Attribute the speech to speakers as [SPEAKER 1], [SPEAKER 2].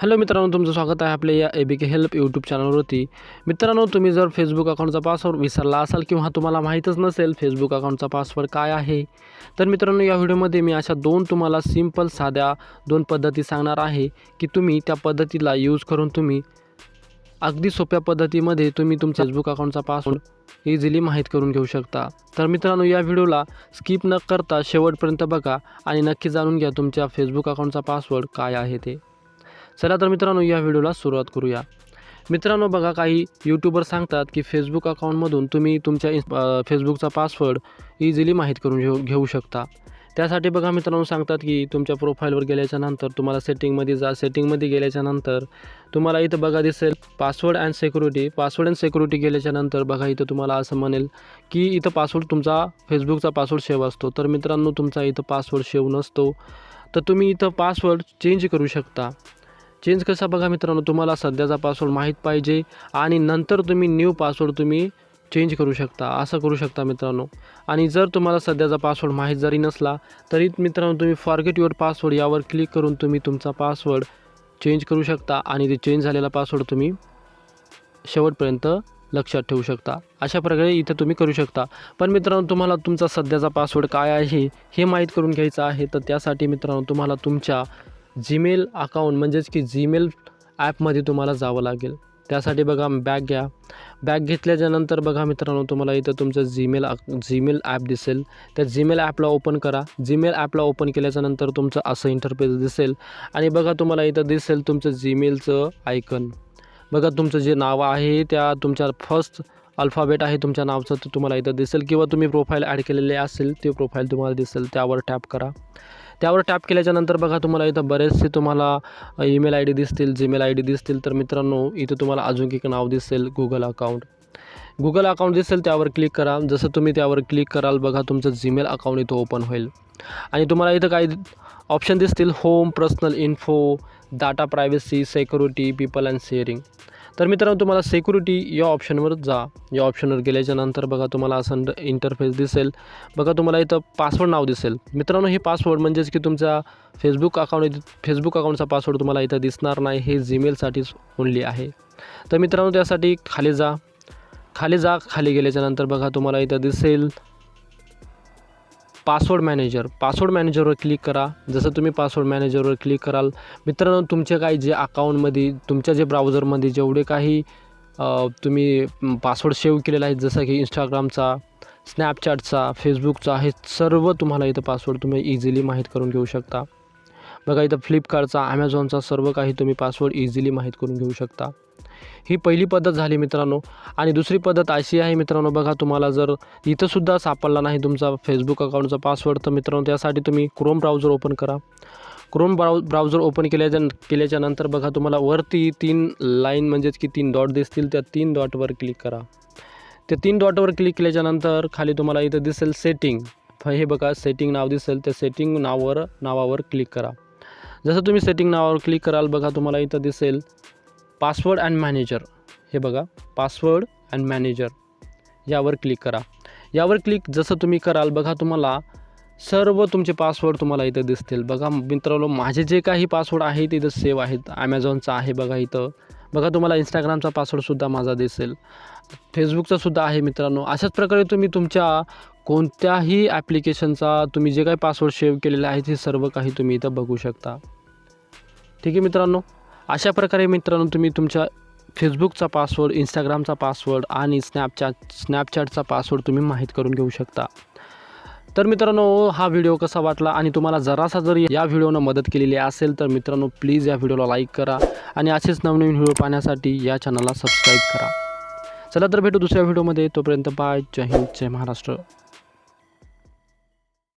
[SPEAKER 1] Hello मित्रांनो तुमचं स्वागत आहे आपल्या या A B K help YouTube चॅनलवरती मित्रांनो तुम्ही जर फेसबुक अकाउंटचा पासवर्ड विसरला असाल किंवा तुम्हाला माहीतच नसेल फेसबुक अकाउंटचा पासवर्ड काय आहे तर मित्रांनो या व्हिडिओमध्ये मी अशा दोन तुम्हाला सिंपल साध्या दोन पद्धती सांगणार आहे की तुम्ही त्या पद्धतीला यूज करून तुम्ही अगदी सोप्या पद्धतीमध्ये तुम्ही तुमच्या फेसबुक अकाउंटचा पासवर्ड इझिली माहीत करून घेऊ शकता. तर मित्रांनो या व्हिडिओला स्किप न करता शेवटपर्यंत बघा आणि नक्की जाणून घ्या तुमच्या फेसबुक अकाउंटचा पासवर्ड काय आहे ते. चला तर मित्रांनो या व्हिडिओला सुरुवात करूया. मित्रांनो बघा काही यूट्यूबर सांगतात की फेसबुक अकाउंटमधून तुम्ही तुमच्या इन्स फेसबुकचा पासवर्ड इझिली माहीत करून घेऊ घेऊ शकता. त्यासाठी बघा मित्रांनो सांगतात की तुमच्या प्रोफाईलवर गेल्याच्यानंतर तुम्हाला सेटिंगमध्ये जा सेटिंगमध्ये गेल्याच्यानंतर तुम्हाला इथं बघा दिसेल password and security password and security गेल्याच्यानंतर बघा इथं तुम्हाला असं म्हणेल की इथं पासवर्ड तुमचा फेसबुकचा पासवर्ड सेव्ह असतो. तर मित्रांनो तुमचा इथं पासवर्ड सेव्ह नसतो. तर तुम्ही इथं पासवर्ड चेंज करू शकता. चेंज कसा बघा मित्रांनो तुम्हाला सध्याचा पासवर्ड माहीत पाहिजे आणि नंतर तुम्ही न्यू पासवर्ड तुम्ही चेंज करू शकता असं करू शकता मित्रांनो. आणि जर तुम्हाला सध्याचा पासवर्ड माहीत जरी नसला तरी मित्रांनो तुम्ही फॉरगेट युअर पासवर्ड यावर क्लिक करून तुम्ही तुमचा पासवर्ड चेंज करू शकता आणि ते चेंज झालेला पासवर्ड तुम्ही शेवटपर्यंत लक्षात ठेवू शकता. अशा प्रकारे इथं तुम्ही करू शकता. पण मित्रांनो तुम्हाला तुमचा सध्याचा पासवर्ड काय आहे हे माहीत करून घ्यायचं आहे तर त्यासाठी मित्रांनो तुम्हाला तुमच्या जीमेल अकाउंट म्हणजेच की जीमेल ॲपमध्ये तुम्हाला जावं लागेल. त्यासाठी बघा बॅग घ्या. बॅग घेतल्याच्यानंतर बघा मित्रांनो तुम्हाला इथं तुमचं जीमेल जीमेल ॲप दिसेल. त्या जीमेल ॲपला ओपन करा. जीमेल ॲपला ओपन केल्याच्यानंतर तुमचं असं इंटरफेस दिसेल. आणि बघा तुम्हाला इथं दिसेल तुमचं जीमेलचं आयकन बघा तुमचं जे नाव आहे त्या तुमच्या फर्स्ट अल्फाबेट आहे तुमच्या नावचं तर तुम्हाला इथं दिसेल. किंवा तुम्ही प्रोफाईल ॲड केलेले असेल ते प्रोफाईल तुम्हाला दिसेल. त्यावर टॅप करा. त्यावर टॅप केल्याच्यानंतर बघा तुम्हाला इथं बरेचसे तुम्हाला ईमेल आय डी दिसतील जीमेल आय डी दिसतील. तर मित्रांनो इथं तुम्हाला अजून एक नाव दिसेल गुगल अकाउंट गुगल अकाउंट दिसेल त्यावर क्लिक करा. जसं तुम्ही त्यावर क्लिक कराल बघा तुमचं जीमेल अकाउंट इथं ओपन होईल. आणि तुम्हाला इथं काही ऑप्शन दिसतील home personal info data privacy security people and sharing तर मित्रांनो तुम्हाला सेक्युरिटी या ऑप्शनवर जा. या ऑप्शनवर गेल्याच्यानंतर बघा तुम्हाला असं इंटरफेस दिसेल. बघा तुम्हाला इथं पासवर्ड नाव दिसेल. मित्रांनो हे पासवर्ड म्हणजेच की तुमचा फेसबुक अकाउंट फेसबुक अकाउंटचा पासवर्ड तुम्हाला इथं दिसणार नाही. हे जीमेलसाठीच ओनली आहे. तर मित्रांनो त्यासाठी खाली जा. खाली जा खाली गेल्याच्यानंतर बघा तुम्हाला इथं दिसेल. पासवर्ड मॅनेजर पासवर्ड मॅनेजरवर क्लिक करा. जसं तुम्ही पासवर्ड मॅनेजरवर क्लिक कराल मित्रांनो तुमचे काही जे अकाउंटमध्ये तुमच्या जे ब्राउझरमध्ये जेवढे काही तुम्ही पासवर्ड सेव्ह केलेला आहे जसं की इंस्टाग्रामचा स्नॅपचॅटचा फेसबुकचा हे सर्व तुम्हाला इथं पासवर्ड तुम्ही इझिली माहीत करून घेऊ शकता. बघा इथं फ्लिपकार्टचा ॲमेझॉनचा सर्व काही तुम्ही पासवर्ड इझिली माहीत करून घेऊ शकता. ही पहिली पद्धत झाली मित्रांनो. आणि दुसरी पद्धत अशी आहे मित्रांनो बघा तुम्हाला जर इथंसुद्धा सापडला नाही तुमचा फेसबुक अकाउंटचा पासवर्ड तर मित्रांनो त्यासाठी तुम्ही क्रोम ब्राउझर ओपन करा. क्रोम ब्राउ ब्राउझर ओपन केल्याच्या केल्याच्यानंतर बघा तुम्हाला वरती तीन लाईन म्हणजेच की तीन डॉट दिसतील त्या तीन डॉटवर क्लिक करा. त्या तीन डॉटवर क्लिक केल्याच्यानंतर खाली तुम्हाला इथं दिसेल सेटिंग हे बघा सेटिंग नाव दिसेल त्या सेटिंग नावावर नावावर क्लिक करा. जसं तुम्ही सेटिंग नावावर क्लिक कराल बघा तुम्हाला इथं दिसेल. पासवर्ड अँड मॅनेजर हे बघा पासवर्ड अँड मॅनेजर यावर क्लिक करा. यावर क्लिक जसं तुम्ही कराल बघा तुम्हाला सर्व तुमचे पासवर्ड तुम्हाला इथं दिसतील. बघा मित्रांनो माझे जे काही पासवर्ड आहेत इथं सेव्ह आहेत. ॲमेझॉनचा आहे बघा इथं. बघा तुम्हाला इंस्टाग्रामचा पासवर्डसुद्धा माझा दिसेल. फेसबुकचा सुद्धा आहे मित्रांनो. अशाच प्रकारे तुम्ही तुमच्या कोणत्याही ॲप्लिकेशनचा तुम्ही जे काही पासवर्ड सेव्ह केलेले आहेत हे सर्व काही तुम्ही इथं बघू शकता. ठीक आहे मित्रांनो? अशा प्रकारे मित्रांनो तुम्ही तुमच्या फेसबुकचा पासवर्ड इंस्टाग्रामचा पासवर्ड आणि स्नॅपचॅट स्नॅपचॅटचा पासवर्ड तुम्ही माहीत करून घेऊ शकता. तर मित्रांनो हा व्हिडिओ कसा वाटला आणि तुम्हाला जरासा जर या व्हिडिओनं मदत केलेली असेल तर मित्रांनो प्लीज या व्हिडिओला लाईक करा आणि असेच नवनवीन व्हिडिओ पाहण्यासाठी या चॅनलला सबस्क्राईब करा. चला तर भेटू दुसऱ्या व्हिडिओमध्ये तोपर्यंत बाय जय हिंद जय महाराष्ट्र.